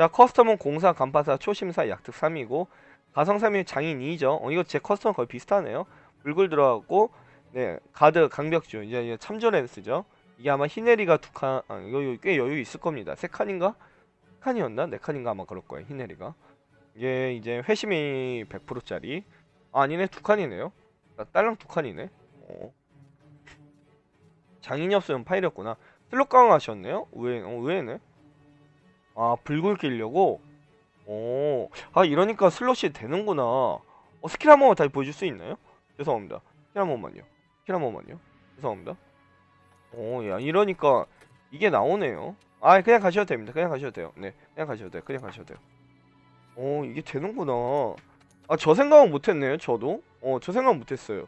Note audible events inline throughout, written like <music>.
자 커스텀은 공사 간파사 초심사 약특 3이고 가성 3이 장인 2죠. 어, 이거 제 커스텀 거의 비슷하네요. 불굴 들어갔고 네 가드 강벽주 이제, 이제 참조 렌스죠. 이게 아마 히네리가 두칸 아, 이거 이거 꽤 여유 있을 겁니다. 세 칸인가? 세 칸이었나? 네 칸인가 아마 그럴 거예요 히네리가. 이게 이제 회심이 100%짜리. 아, 아니네 두 칸이네요. 나 딸랑 두 칸이네. 어. 장인이 없으면 파이렸구나. 슬롯 강화하셨네요? 의외 어, 의외네 아 불굴 끼려고? 오 아 이러니까 슬롯이 되는구나. 어 스킬 한 번만 다시 보여줄 수 있나요? 죄송합니다. 스킬 한 번만요. 스킬 한 번만요. 죄송합니다. 오 야 이러니까 이게 나오네요. 아 그냥 가셔도 됩니다. 그냥 가셔도 돼요. 네 그냥 가셔도 돼요. 그냥 가셔도 돼요. 오 이게 되는구나. 아 저 생각은 못했네요 저도. 어 저 생각 못했어요.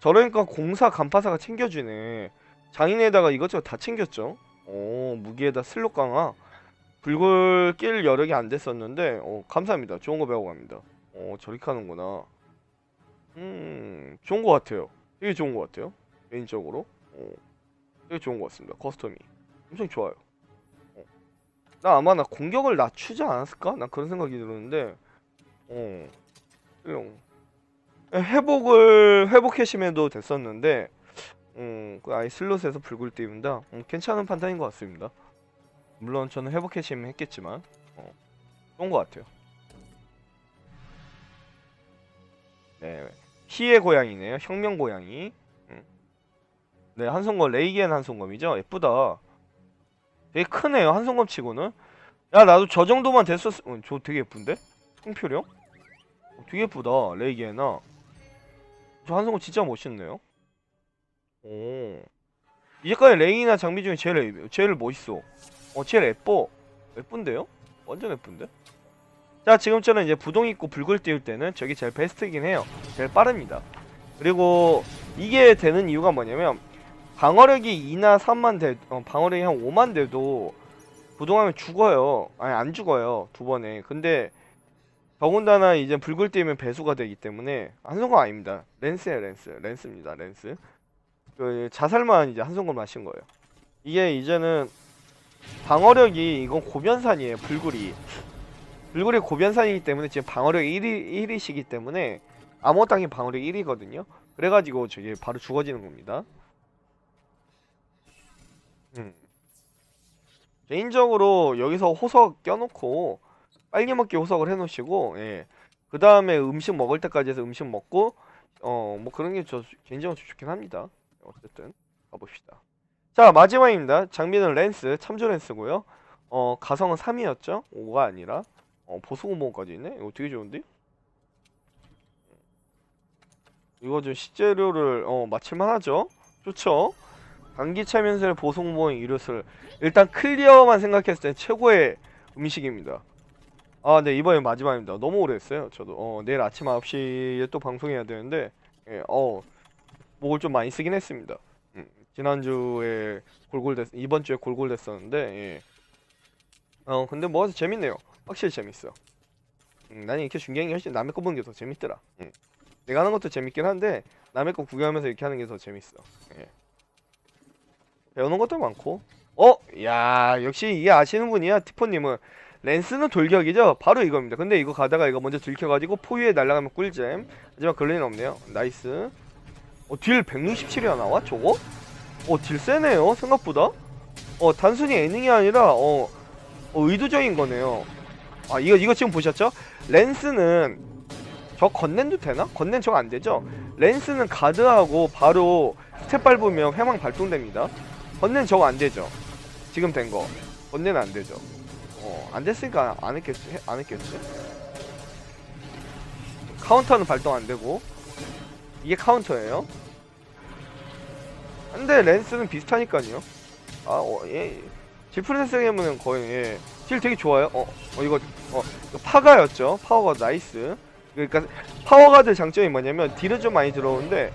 저러니까 공사 간파사가 챙겨주네. 장인에다가 이것저것 다 챙겼죠? 오 무기에다 슬롯 강화 불굴 낄 여력이 안 됐었는데 어 감사합니다. 좋은 거 배워갑니다. 어 저렇게 하는구나. 음 좋은 거 같아요. 되게 좋은 거 같아요. 개인적으로. 어 되게 좋은 거 같습니다. 커스텀이. 엄청 좋아요. 어. 나 아마 나 공격을 낮추지 않았을까? 난 그런 생각이 들었는데 어. 그냥 회복을 회복해심해도 됐었는데 음, 그 아예 슬롯에서 불굴 띄운다? 음, 괜찮은 판단인 것 같습니다 물론 저는 회복해심 했겠지만 어, 좋은 것 같아요. 네 피의 고양이네요. 혁명 고양이. 음. 네 한손검 레이겐 한손검이죠? 예쁘다. 되게 크네요 한손검 치고는. 야 나도 저 정도만 됐었 어, 저 되게 예쁜데? 통표령? 어, 되게 예쁘다 레이겐아. 저 한손검 진짜 멋있네요. 오. 이제까지 레이나 장비 중에 제일 예- 제일 멋있어 어 제일 예뻐. 예쁜데요? 완전 예쁜데? 자 지금처럼 이제 부동 있고 불글 띄울 때는 저게 제일 베스트이긴 해요. 제일 빠릅니다. 그리고 이게 되는 이유가 뭐냐면 방어력이 2나 3만 돼 어, 방어력이 한 5만 돼도 부동하면 죽어요. 아니 안 죽어요 두 번에. 근데 더군다나 이제 불글 띄우면 배수가 되기 때문에 한손검 아닙니다. 렌스예요 렌스. 렌스입니다 렌스. 그 자살만 이제 한손검 마신 거예요. 이게 이제는 방어력이 이건 고변산이에요 불굴이. 불굴이 고변산이기 때문에 지금 방어력이 1위, 1위시기 때문에 암호 땅이 방어력 1위거든요. 그래가지고 저게 바로 죽어지는 겁니다. 음. 개인적으로 여기서 호석 껴놓고 빨리 먹기 호석을 해놓으시고 예. 그 다음에 음식 먹을 때까지 해서 음식 먹고 어 뭐 그런 게 저 개인적으로 좋긴 합니다. 어쨌든 가봅시다 자 마지막입니다. 장비는 렌스 참조 렌스고요. 어 가성은 3이었죠? 5가 아니라. 어 보수공모까지 있네? 이거 되게 좋은데? 이거 좀 식재료를 어 맞출만 하죠? 좋죠? 단기차 면세를 보송모의 이릇을 일단 클리어만 생각했을 때 최고의 음식입니다. 아 네 이번에 마지막입니다. 너무 오래 했어요 저도. 어 내일 아침 9시에 또 방송해야 되는데 예, 어 목을 좀 많이 쓰긴 했습니다. 음, 지난주에 골골됐 이번 주에 골골됐었는데 예. 어 근데 뭐 재밌네요. 확실히 재밌어. 음, 나는 이렇게 중요한 게 훨씬 남의 거 보는 게 더 재밌더라. 음. 내가 하는 것도 재밌긴 한데 남의 거 구경하면서 이렇게 하는 게 더 재밌어. 예. 배우는 것도 많고. 어? 야 역시 이게 아시는 분이야 티포님은. 렌스는 돌격이죠? 바로 이겁니다. 근데 이거 가다가 이거 먼저 들켜가지고 포위에 날아가면 꿀잼. 하지만 리는 없네요. 나이스. 어, 딜 167이나 나와? 저거? 어, 딜 세네요 생각보다 어, 단순히 애능이 아니라 어, 어 의도적인 거네요 아 이거 이거 지금 보셨죠? 렌스는 저 건넨도 되나? 건넨 저거 안 되죠? 렌스는 가드하고 바로 스텝 밟으면 회망 발동됩니다 건넨 저거 안 되죠? 지금 된 거. 건넨 안 되죠? 어, 안 됐으니까 안 했겠지? 해- 안 했겠지? 카운터는 발동 안 되고. 이게 카운터예요. 근데 렌스는 비슷하니까요. 아, 어, 예. 지프레스 게임은 거의, 예. 딜 되게 좋아요. 어, 어, 이거, 어, 이거 파가였죠? 파워가 나이스. 그러니까, 파워가드 장점이 뭐냐면, 딜은 좀 많이 들어오는데,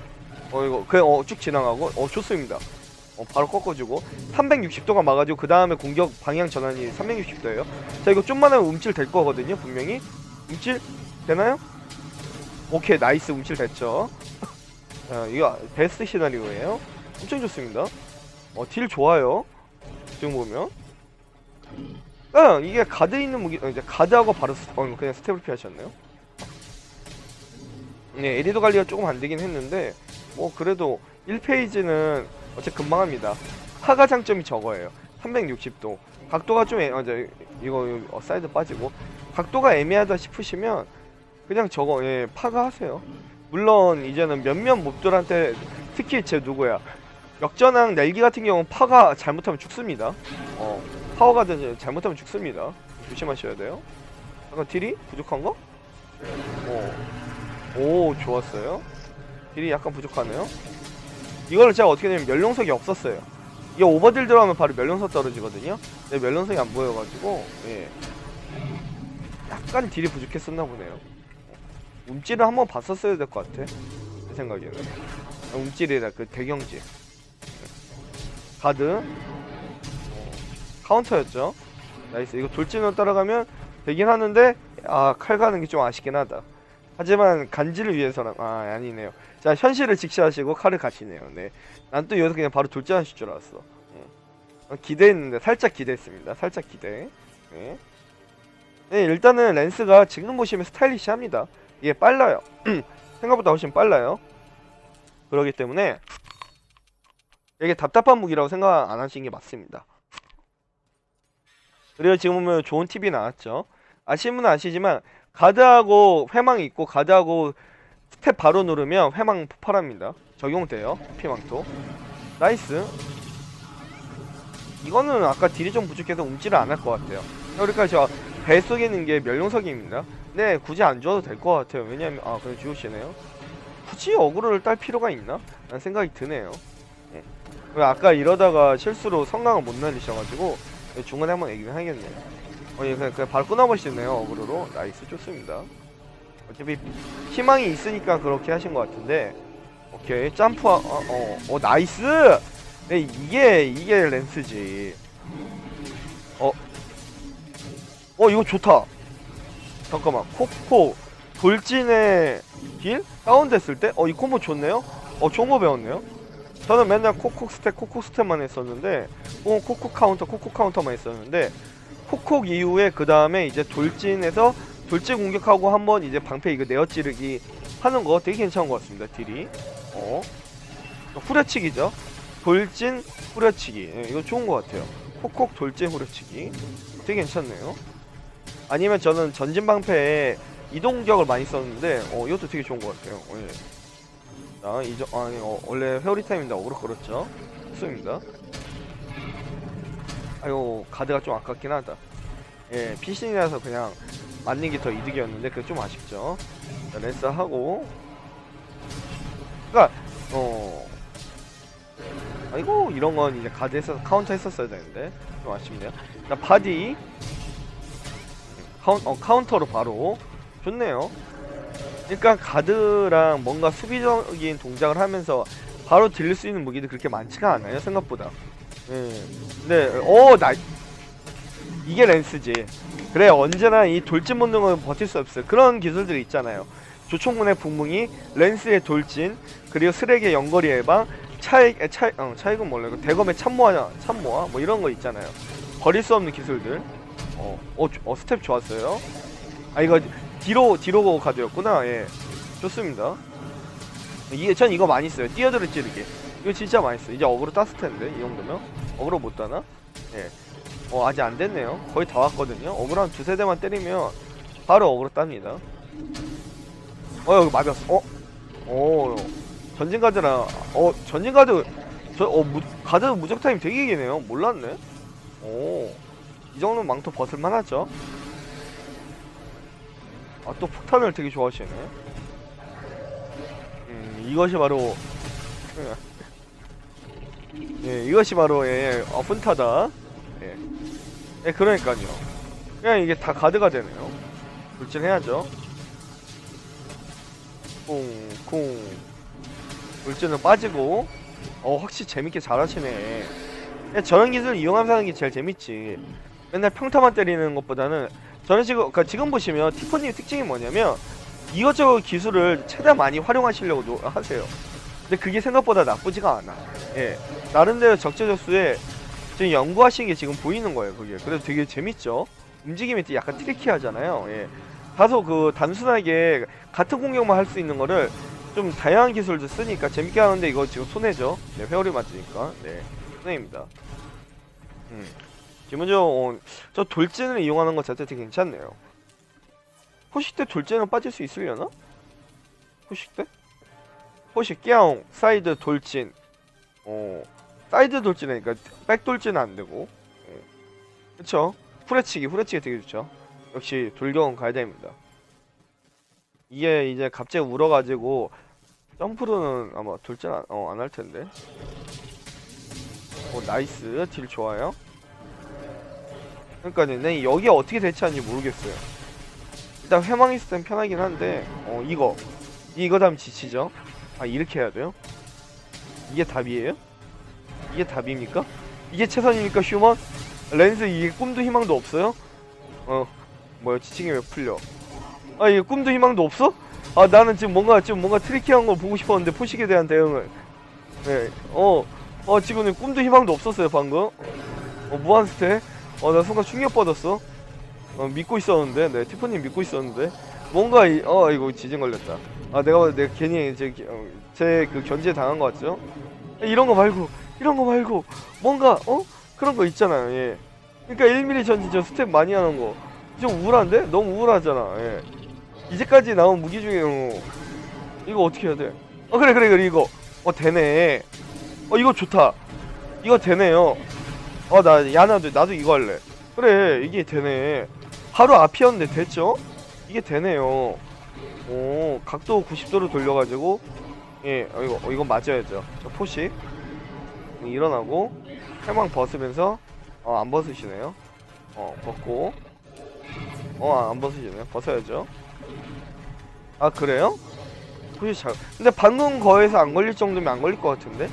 어, 이거, 그냥, 어, 쭉 지나가고, 어, 좋습니다. 어, 바로 꺾어주고 360도가 막아주고 그 다음에 공격 방향 전환이 360도예요. 자 이거 좀만 하면 움찔 될 거거든요 분명히 움찔 되나요? 오케이 나이스 움찔 됐죠. <laughs> 자 이거 베스트 시나리오예요. 엄청 좋습니다. 어 딜 좋아요. 지금 보면 응, 이게 가드 있는 무기, 어, 이제 가드하고 바로 스, 어, 그냥 스텝을 피하셨네요. 네, 에리도 관리가 조금 안 되긴 했는데, 뭐, 그래도 1페이지는 어째 금방 합니다. 파가 장점이 저거예요. 360도. 각도가 좀, 애, 어, 저, 이거, 어, 사이드 빠지고. 각도가 애매하다 싶으시면, 그냥 저거, 예, 파가 하세요. 물론, 이제는 몇몇 몹들한테, 특히 제 누구야. 역전왕 넬기 같은 경우는 파가 잘못하면 죽습니다. 어, 파워가 잘못하면 죽습니다. 조심하셔야 돼요. 약간 딜이 부족한 거? 오, 오 좋았어요. 딜이 약간 부족하네요. 이거를 제가 어떻게 되면 멸룡석이 없었어요. 이게 오버딜 들어가면 바로 멸룡석 떨어지거든요. 근데 멸룡석이 안 보여가지고 예. 약간 딜이 부족했었나 보네요. 움찔을 한번 봤었어야 될 것 같아. 제 생각에는. 아, 움찔이라 그 대경지. 가드 카운터였죠. 나이스. 이거 돌진으로 따라가면 되긴 하는데 아 칼 가는 게 좀 아쉽긴 하다. 하지만 간지를 위해서는 아 아니네요. 자 현실을 직시하시고 칼을 가시네요. 네. 난 또 여기서 그냥 바로 돌진하실 줄 알았어. 예. 어, 기대했는데 살짝 기대했습니다. 살짝 기대. 네. 네 일단은 렌스가 지금 보시면 스타일리시합니다. 이게 빨라요. <clears throat> 생각보다 훨씬 빨라요. 그러기 때문에 이게 답답한 무기라고 생각 안 하시는 게 맞습니다. 그리고 지금 보면 좋은 팁이 나왔죠. 아시는 아시지만 가드하고 회망이 있고 가드하고 스텝 바로 누르면 회망 폭발합니다. 적용돼요. 피망토. 나이스. 이거는 아까 딜이 좀 부족해서 움찔을 안 할 것 같아요. 그러니까 저 뱃속에 있는 게 멸룡석입니다. 네, 굳이 안 줘도 될 것 같아요. 왜냐면 아, 그래 주우시네요. 굳이 어그로를 딸 필요가 있나? 라는 생각이 드네요. 아까 이러다가 실수로 성강을 못 날리셔가지고 중간에 한번 얘기를 해야겠네요. 어, 예, 그냥, 그냥 바로 끊어버리시네요, 어그로로. 나이스, 좋습니다. 어차피 희망이 있으니까 그렇게 하신 것 같은데. 오케이, 점프, 어, 어, 어, 나이스! 네, 이게, 이게 렌스지. 어, 어, 이거 좋다. 잠깐만, 코코, 돌진의 길? 다운됐을 때? 어, 이 콤보 좋네요? 어, 좋은 거 배웠네요? 저는 맨날 콕콕 스텝, 콕콕 스텝만 했었는데, 어, 콕콕 카운터, 콕콕 카운터만 했었는데, 콕콕 이후에 그 다음에 이제 돌진해서 돌진 공격하고 한번 이제 방패 이거 내어 찌르기 하는 거 되게 괜찮은 것 같습니다. 딜이. 어. 후려치기죠. 돌진 후려치기. 예, 이거 좋은 것 같아요. 콕콕 돌진 후려치기. 되게 괜찮네요. 아니면 저는 전진 방패에 이동격을 많이 썼는데 어 이것도 되게 좋은 것 같아요. 어, 예. 자 이저 아니 어, 원래 회오리 타임인데 어그로 그렇죠. 좋습니다. 아유 가드가 좀 아깝긴 하다. 예 피신이라서 그냥 맞는 게 더 이득이었는데 그게 좀 아쉽죠. 자, 렌스 하고 그니까 어 아이고 이런 건 이제 가드에서 카운터 했었어야 되는데 좀 아쉽네요. 자 바디 카운, 어, 카운터로 바로 좋네요. 그러니까 가드랑 뭔가 수비적인 동작을 하면서 바로 들릴 수 있는 무기도 그렇게 많지가 않아요 생각보다. 예. 근데 어나 이게 렌스지. 그래 언제나 이 돌진 본능은 버틸 수 없어요. 그런 기술들이 있잖아요. 조총문의 북뭉이 렌스의 돌진 그리고 쓰레기의 연거리 예방 차이 차이 어 차이건 몰라요. 그 대검의 참모아 참모아 뭐 이런 거 있잖아요. 버릴 수 없는 기술들. 어, 어, 어 스텝 좋았어요. 아 이거 뒤로 뒤로 가드였구나. 예, 좋습니다. 이게 전 이거 많이 써요. 뛰어들을 찌르기. 이거 진짜 많이 써. 이제 어그로 땄을 텐데 이 정도면 어그로 못 따나? 예. 어 아직 안 됐네요. 거의 다 왔거든요. 어그로 한 두세 대만 때리면 바로 어그로 땁니다. 어 여기 맞았어. 어? 어 전진 가드라. 어 전진 가드. 저어 가드 무적 타임 되게 기네요. 몰랐네. 오. 이 정도면 망토 버틸만 하죠. 아, 또 폭탄을 되게 좋아하시네. 음, 이것이 바로. <laughs> 예, 이것이 바로, 예, 어, 분타다. 예. 예, 그러니까요. 그냥 이게 다 가드가 되네요. 돌진해야죠. 쿵, 쿵. 돌진은 빠지고. 어, 확실히 재밌게 잘하시네. 그냥 저런 기술 이용하면서 하는 게 제일 재밌지. 맨날 평타만 때리는 것보다는 저는 지금 그러니까 지금 보시면 티퍼님 특징이 뭐냐면 이것저것 기술을 최대한 많이 활용하시려고 노, 하세요. 근데 그게 생각보다 나쁘지가 않아. 예. 나름대로 적재적소에 지금 연구하시는 게 지금 보이는 거예요 그게. 그래서 되게 재밌죠? 움직임이 또 약간 트리키하잖아요 예. 다소 그 단순하게 같은 공격만 할 수 있는 거를 좀 다양한 기술도 쓰니까 재밌게 하는데 이거 지금 손해죠? 네 회오리 맞으니까. 네. 손해입니다. 음 기본적으로 어, 저 돌진을 이용하는 것 자체 되게 괜찮네요. 포식 때 돌진은 빠질 수 있으려나? 포식 때? 포식 깨옹 사이드 돌진. 어 사이드 돌진이니까 백 돌진은 안 되고. 어. 그쵸? 후레치기 후레치기 되게 좋죠. 역시 돌격은 가야 됩니다. 이게 이제 갑자기 울어가지고 점프로는 아마 돌진 안, 어, 안할 텐데. 오 나이스. 딜 좋아요 그러니까 네, 여기 어떻게 대처하는지 모르겠어요. 일단 회망 있을 땐 편하긴 한데 어 이거. 이거 다음 지치죠? 아 이렇게 해야 돼요? 이게 답이에요? 이게 답입니까? 이게 최선입니까 휴먼? 렌즈 이게 꿈도 희망도 없어요? 어 뭐야 지치기 왜 풀려? 아 이게 꿈도 희망도 없어? 아 나는 지금 뭔가 지금 뭔가 트리키한 걸 보고 싶었는데 포식에 대한 대응을. 네어어 어, 지금은 꿈도 희망도 없었어요 방금. 어 무한 스택 어 나 순간 충격 받았어 어, 믿고 있었는데, 네, 티프님 믿고 있었는데, 뭔가, 이, 어, 이거 지진 걸렸다. 아, 내가, 봐도 내가 괜히 제, 어, 제 그 견제 당한 것 같죠? 이런 거 말고, 이런 거 말고, 뭔가, 어? 그런 거 있잖아요, 예. 그니까 1mm 전진 저 스텝 많이 하는 거. 좀 우울한데? 너무 우울하잖아, 예. 이제까지 나온 무기 중에, 어, 이거 어떻게 해야 돼? 어, 그래, 그래, 그래, 이거. 어, 되네. 어, 이거 좋다. 이거 되네요. 어, 나, 야, 나도, 나도 이거 할래. 그래, 이게 되네. 바로 앞이었는데 됐죠? 이게 되네요. 오, 각도 90도로 돌려가지고, 예, 어, 이거, 어, 이거 맞아야죠. 저 포식. 일어나고, 해망 벗으면서, 어, 안 벗으시네요. 어, 벗고, 어, 안 벗으시네요. 벗어야죠. 아, 그래요? 포식 잘, 근데 방금 거에서 안 걸릴 정도면 안 걸릴 것 같은데?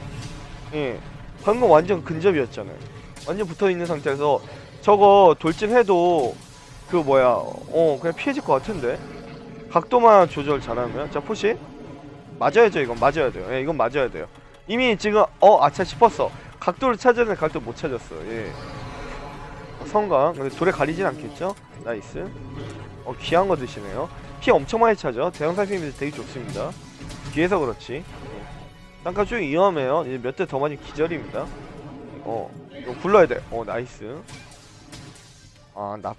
예, 방금 완전 근접이었잖아요. 완전 붙어 있는 상태에서 저거 돌진해도 그 뭐야 어 그냥 피해질 것 같은데? 각도만 조절 잘하면 자 포시. 맞아야죠 이건 맞아야 돼요. 예 이건 맞아야 돼요. 이미 지금 어 아차 싶었어. 각도를 찾았는데 각도 못 찾았어. 예. 성강 근데 돌에 가리진 않겠죠? 나이스. 어 귀한 거 드시네요. 피 엄청 많이 차죠? 대형 살피면 되게 좋습니다. 뒤에서 그렇지. 예. 땅가 쭉 위험해요. 이제 몇 대 더 맞으면 기절입니다 어 이거 굴러야 돼어 나이스 아나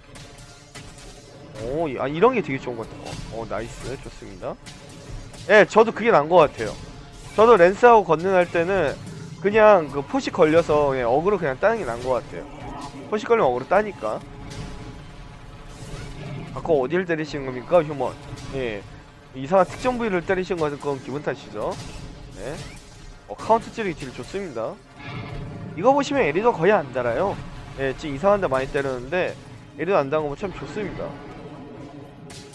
오, 아 이런 게 되게 좋은 것 같아요. 어, 어, 나이스, 좋습니다. 예, 저도 그게 난 것 같아요. 저도 랜스하고 건능할 때는 그냥 그 포시 걸려서 그냥 어그로 그냥 따는 게 난 것 같아요. 포시 걸리면 어그로 따니까. 아까 어디를 때리시는 겁니까, 휴먼? 예, 이상한 특정 부위를 것은 그건 기분 탓이죠. 네. 어, 카운트 찌르기 딜 좋습니다. 이거 보시면 에리도 거의 안 달아요. 예, 지금 이상한 데 많이 때렸는데 에리도 안 당하면 참 좋습니다.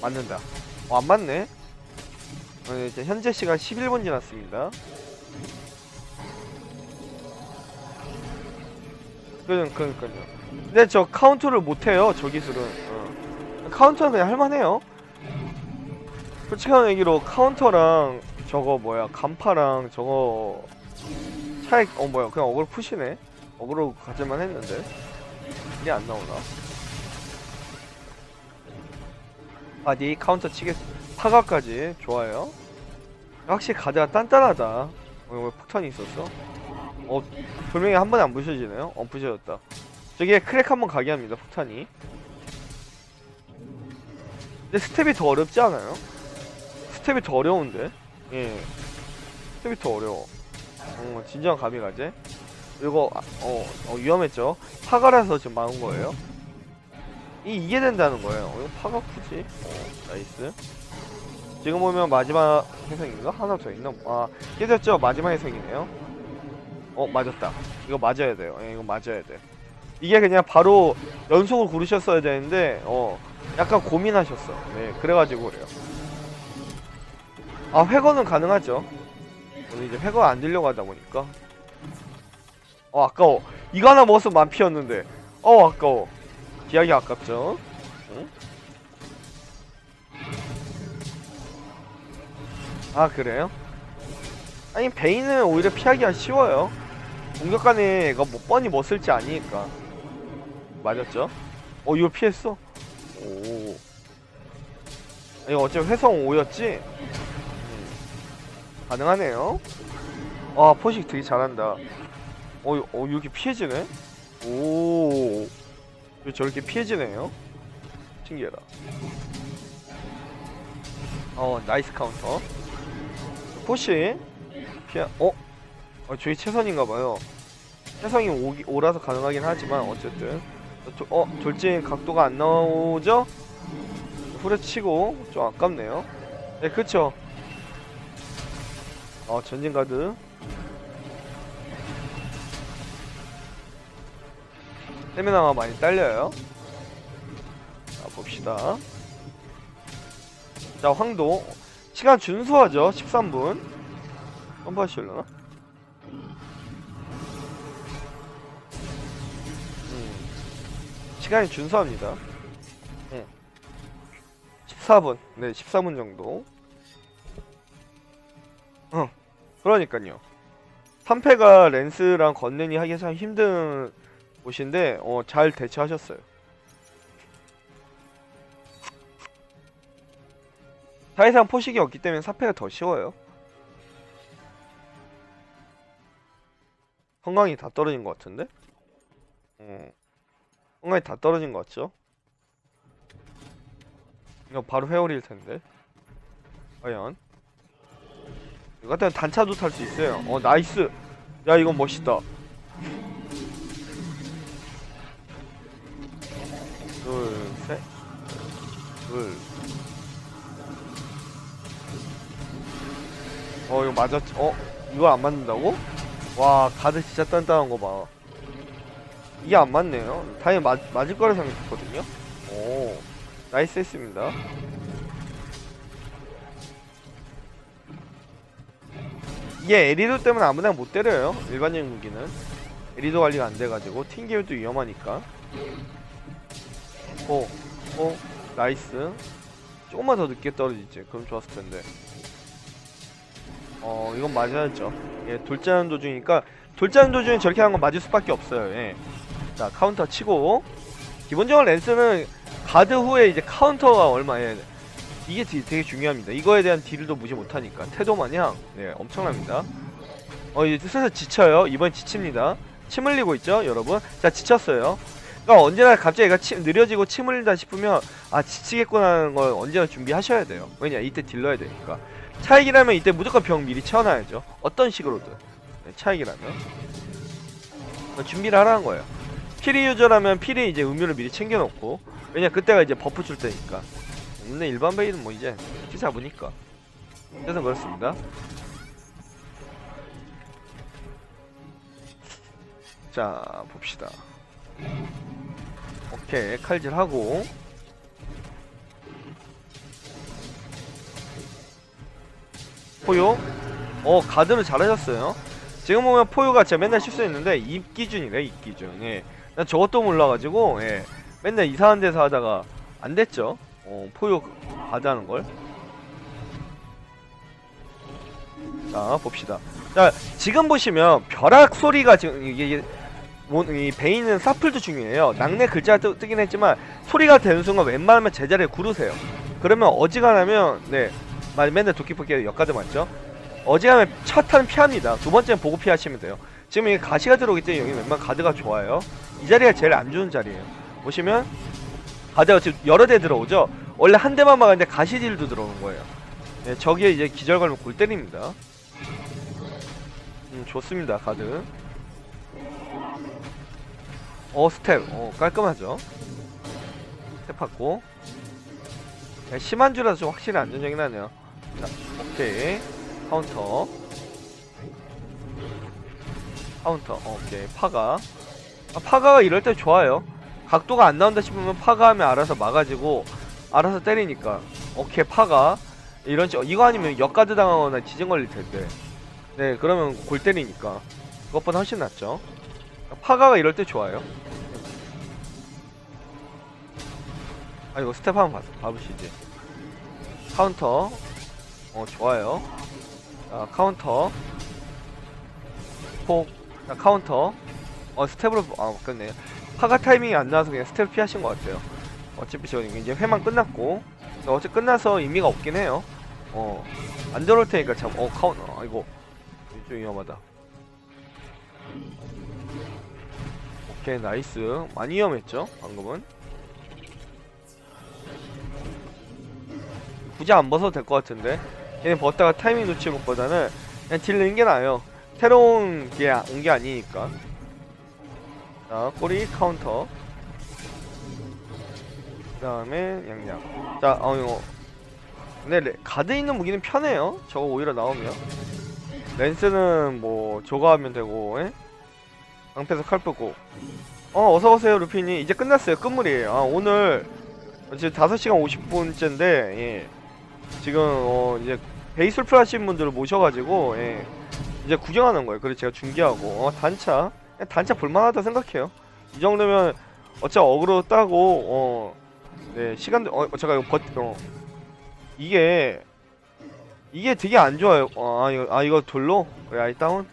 맞는다. 어, 안 맞네. 어, 이제 현재 시간 11분 지났습니다. 그냥 그러니까요. 근데 저 카운터를 못해요. 저 기술은. 어. 카운터는 그냥 할만해요. 솔직한 얘기로 카운터랑 저거 뭐야 간파랑 저거 차이 어 뭐야 그냥 어그로 푸시네. 어그로 가질만 했는데 이게 안 나오나? 바디 카운터 치겠 파가까지 좋아요 확실히 가드가 단단하다 어, 왜 폭탄이 있었어? 어 돌멩이 한 번에 안 부셔지네요? 어 부셔졌다 저기에 크랙 한 번 가게 합니다 폭탄이 근데 스텝이 더 어렵지 않아요? 스텝이 더 어려운데? 예 스텝이 더 어려워 어 진정한 감이 가지 이거 아, 어, 어 위험했죠 파가라서 지금 막은 거예요 이, 이게 된다는 거예요. 어, 이거 파가 굳이? 어, 나이스. 지금 보면 마지막 해성인가? 하나 더 있나? 아, 깨졌죠? 마지막 해성이네요. 어, 맞았다. 이거 맞아야 돼요. 예, 이거 맞아야 돼. 이게 그냥 바로 연속으로 고르셨어야 되는데, 어, 약간 고민하셨어. 네, 그래가지고 그래요. 아, 회거는 가능하죠. 오늘 이제 회거 안 들려고 하다 보니까. 어, 아까워. 이거 하나 먹었으면 만피였는데. 어, 아까워. 기하기 아깝죠? 응? 아 그래요? 아니 베인은 오히려 피하기가 쉬워요 공격간에 얘가 뭐 뻔히 뭐 쓸지 아니니까 맞았죠? 어 이거 피했어? 오 이거 어차피 회성 5였지? 음. 가능하네요 아 포식 되게 잘한다 어, 이- 어 이렇게 피해지네? 오왜 저렇게 피해지네요? 신기하다 어 나이스 카운터 포시 피하 어? 어 저희 최선인가봐요 최선이 오, 오라서 가능하긴 하지만 어쨌든 도, 어 돌진 각도가 안 나오죠? 후려치고 좀 아깝네요 네 그쵸 어 전진 가드. 스태미나가 많이 딸려요. 자 봅시다. 자 황도. 시간 준수하죠 13분. 펌프하실려나? 음. 시간이 준수합니다. 네. 14분. 네 14분 정도. 어 그러니까요 3패가 랜스랑 건넨이 하기 참 힘든 곳인데 어, 잘 대처하셨어요 사실상 포식이 없기 때문에 4패가 더 쉬워요 건강이 다 떨어진 것 같은데? 어. 건강이 다 떨어진 것 같죠? 이거 바로 회오리일 텐데. 과연? 이거 같으면 단차도 탈 수 있어요. 어, 나이스! 야, 이건 멋있다. 둘, 셋. 둘. 어, 이거 맞았지? 어? 이거 안 맞는다고? 와 가드 진짜 단단한 거 봐. 이게 안 맞네요. 당연히 맞, 맞을 거라 생각했거든요. 오 나이스 했습니다. 이게 에리도 때문에 아무나 못 때려요. 일반적인 무기는 에리도 관리가 안 돼가지고 튕기면 위험하니까. 오, 오, 나이스. 조금만 더 늦게 떨어지지. 그럼 좋았을 텐데. 어 이건 맞아야죠 예 돌자는 도중이니까 돌자는 도중에 저렇게 하는 건 맞을 수밖에 없어요 예. 자 카운터 치고 기본적으로 랜스는 가드 후에 이제 카운터가 얼마에 이게 되- 되게 중요합니다 이거에 대한 딜도 무시 못하니까 태도 마냥 네 엄청납니다 어 이제 슬슬 지쳐요 이번 지칩니다 침 흘리고 있죠 여러분 자 지쳤어요 그러니까 언제나 갑자기 얘가 침, 느려지고 침 흘린다 싶으면 아 지치겠구나 하는 걸 언제나 준비하셔야 돼요 왜냐 이때 딜러야 되니까 차익이라면 이때 무조건 병 미리 채워놔야죠. 어떤 식으로든. 네, 차익이라면. 어, 준비를 하라는 거예요. 피리 유저라면 피리 이제 음료를 미리 챙겨놓고. 왜냐, 그때가 이제 버프 줄 때니까. 근데 일반 베이는 뭐 이제 키 잡으니까. 그래서 그렇습니다. 자, 봅시다. 오케이, 칼질하고. 포요? 어 가드를 잘하셨어요 지금 보면 포요가 제가 맨날 실수했는데 입 기준이래 입 기준 예. 난 저것도 몰라가지고 예. 맨날 이상한 데서 하다가 안 됐죠 어 포요 가드 하는 걸 자 봅시다 자 지금 보시면 벼락 소리가 지금 이게 이 베인은 사플도 중요해요 낙내 글자가 뜨, 뜨긴 했지만 소리가 되는 순간 웬만하면 제자리에 구르세요 그러면 어지간하면 네 마- 맨날 도끼포끼 역가드 맞죠? 어지간하면 첫 탄 피합니다. 두 번째는 보고 피하시면 돼요. 지금 이게 가시가 들어오기 때문에 여기 웬만 가드가 좋아요. 이 자리가 제일 안 좋은 자리예요. 보시면 가드가 지금 여러 대 들어오죠? 원래 한 대만 막았는데 가시딜도 들어오는 거예요. 네, 저기에 이제 기절 걸면 골 때립니다. 음, 좋습니다, 가드. 어, 스텝. 어, 깔끔하죠? 스텝 받고. 네, 심한 줄라서 좀 확실히 안전적이긴 하네요. 자, 오케이. 카운터. 카운터. 오케이. 파가. 아, 파가가 이럴 때 좋아요. 각도가 안 나온다 싶으면 파가 하면 알아서 막아지고 알아서 때리니까. 오케이. 파가. 이런 식 이거 아니면 역가드 당하거나 지진 걸릴 텐데. 네, 그러면 골 때리니까. 그것보다 훨씬 낫죠. 파가가 이럴 때 좋아요. 아 이거 스텝 한번 봐, 봐보시지 카운터 어 좋아요 자 카운터 폭 자 카운터 어 스텝으로 아 끝네 파가 타이밍이 안 나와서 그냥 스텝 피하신 것 같아요. 어차피 지금 이제 회만 끝났고 어차피 끝나서 의미가 없긴 해요. 어안 들어올 테니까 참 어 카운터 아이고 좀 위험하다. 오케이 나이스. 많이 위험했죠 방금은? 굳이 안 벗어도 될 것 같은데? 얘는 벗다가 타이밍 놓치는 것보다는 그냥 딜 넣는 게 나아요. 새로운 게 온 게 아니니까 자 꼬리 카운터. 그 다음에 양양. 자 어 이거. 근데 레- 가드 있는 무기는 편해요. 저거 오히려 나오면. 렌스는 뭐 저거 하면 되고 예? 방패에서 칼 끄고. 어 어서오세요 루피님. 이제 끝났어요 끝물이에요. 아 오늘 지금 5시간 50분째인데 예. 지금 어 이제 베이솔플 하신 분들을 모셔가지고 예. 이제 구경하는 거예요. 그래서 제가 중계하고. 어, 단차 단차 볼만하다 생각해요. 이 정도면 어차피 어그로 따고 어 네 시간도 어 잠깐 이거 버 어. 이게 이게 되게 안 좋아요. 어, 아 이거 아 이거 돌로? 그래 아이 다운?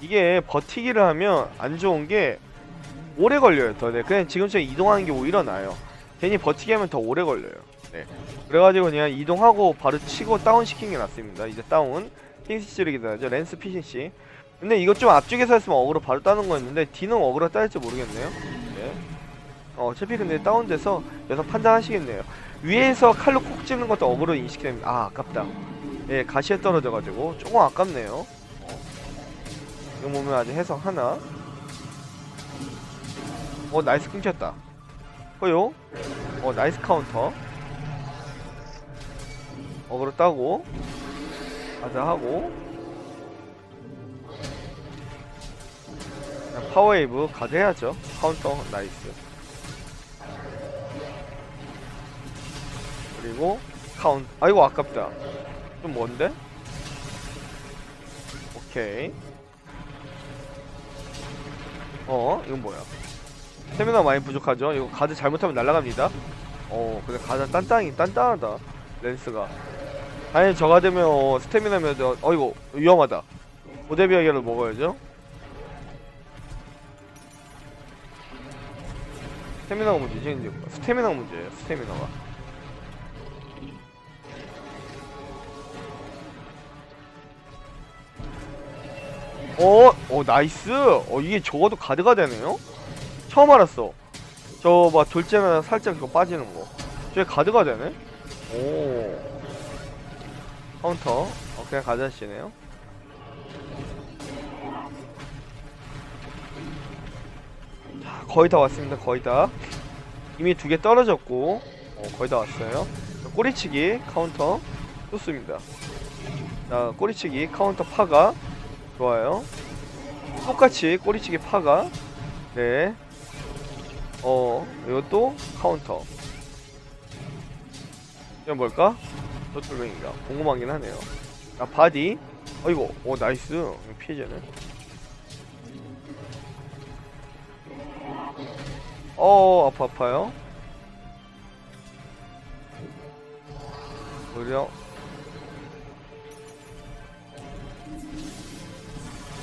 이게 버티기를 하면 안 좋은 게 오래 걸려요 더. 네. 그냥 지금처럼 이동하는 게 오히려 나아요. 괜히 버티기 하면 더 오래 걸려요. 네. 그래가지고 그냥 이동하고 바로 치고 다운 시키는 게 낫습니다. 이제 다운. 핑시 찌르기도 하죠. 렌스 피신시 근데 이거 좀 앞쪽에서 했으면 어그로 바로 따는 거였는데 D는 어그로 따일지 모르겠네요. 네. 어, 어차피 근데 다운돼서 여기서 판단하시겠네요. 위에서 칼로 콕 찌는 것도 어그로 인식됩니다. 아 아깝다. 예 가시에 떨어져가지고 조금 아깝네요. 어. 이거 보면 아직 해석 하나. 어 나이스 끊겼다. 허요? 어 나이스 카운터. 어그로 따고 가자 하고 파워웨이브 가드 해야죠. 카운터 나이스. 그리고 카운 아이고 아깝다. 좀 먼데? 오케이. 어 이건 뭐야? 스태미나 많이 부족하죠? 이거 가드 잘못하면 날아갑니다. 어 근데 가드 단단히 단단하다 렌스가. 아니 저가 되면 어, 스태미나면 어, 어이구 위험하다. 고대비아기를 먹어야죠 스태미나가 문제지 이제. 스태미나가 문제예요 스태미나가. 어, 어 나이스! 어 이게 적어도 가드가 되네요? 처음 알았어. 저 막 돌재나 살짝 이거 빠지는 거. 저게 가드가 되네? 오. 카운터. 어, 그냥 가자시네요 거의 다 왔습니다 거의 다 이미 두 개 떨어졌고 어, 거의 다 왔어요 자, 꼬리치기 카운터 좋습니다 자 꼬리치기 카운터 파가 좋아요 똑같이 꼬리치기 파가 네 어, 이것도 카운터. 이건 뭘까? 저툴뱅인가 궁금하긴 하네요. 아, 바디. 어이구, 오, 나이스. 이거 피해자네. 어, 아파, 아파요. 오히려.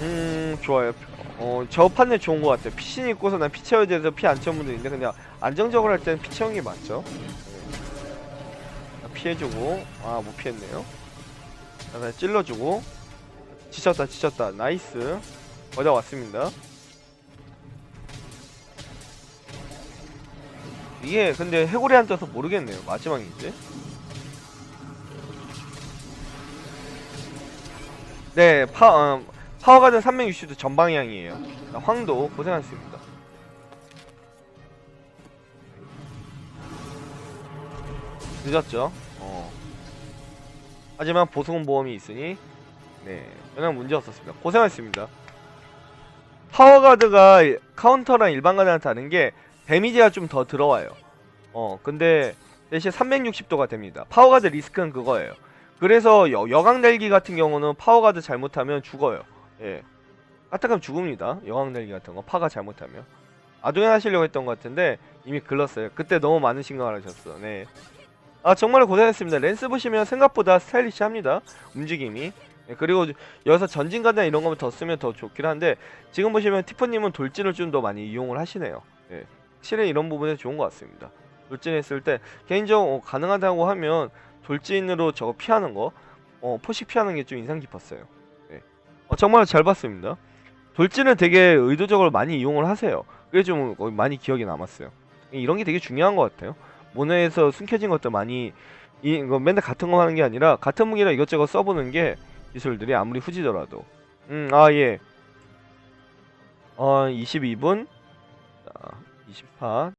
음, 좋아요. 어, 저 판넬 좋은 것 같아요. 피신 입고서 난 피 채워야 돼서 피 안 채운 분들 있는데 그냥 안정적으로 할 때는 피 채우는 게 맞죠. 자, 피해주고 아 못 피했네요. 자, 찔러주고 지쳤다 지쳤다 나이스 어자 왔습니다. 이게 근데 해골이 안 떠서 모르겠네요. 마지막인지. 네, 파, 어, 파워가든 360도 전방향이에요. 자, 황도 고생하셨습니다. 늦었죠? 어. 하지만 보수금 보험이 있으니 네 전혀 문제 없었습니다. 고생하셨습니다. 파워가드가 카운터랑 일반 가드랑 다른 게 데미지가 좀 더 들어와요. 어 근데 대신 360도가 됩니다. 파워가드 리스크는 그거예요. 그래서 여, 여강 nel기 같은 경우는 파워가드 잘못하면 죽어요. 예. 까딱하면 죽습니다. nel기 같은 거 파가 잘못하면. 아동현 하시려고 했던 것 같은데 이미 글렀어요. 그때 너무 많은 신경을 하셨어. 네. 아 정말 고생했습니다. 렌스 보시면 생각보다 스타일리시합니다. 움직임이. 예, 그리고 여기서 전진가나 이런 거면 더 쓰면 더 좋긴 한데 지금 보시면 티퍼님은 돌진을 좀 더 많이 이용을 하시네요. 예, 확 실히 이런 부분에 좋은 것 같습니다. 돌진했을 때 개인적으로 어, 가능하다고 하면 돌진으로 저거 피하는 거, 어, 포식 피하는 게 좀 인상 깊었어요. 예. 어, 정말 잘 봤습니다. 돌진을 되게 의도적으로 많이 이용을 하세요. 그게 좀 어, 많이 기억에 남았어요. 이런 게 되게 중요한 것 같아요. 모네에서 숨겨진 것들 많이 이, 이거 맨날 같은 거 하는 게 아니라 같은 무기를 이것저것 써보는 게 기술들이 아무리 후지더라도 음, 아, 예. 어, 22분. 자, 20파.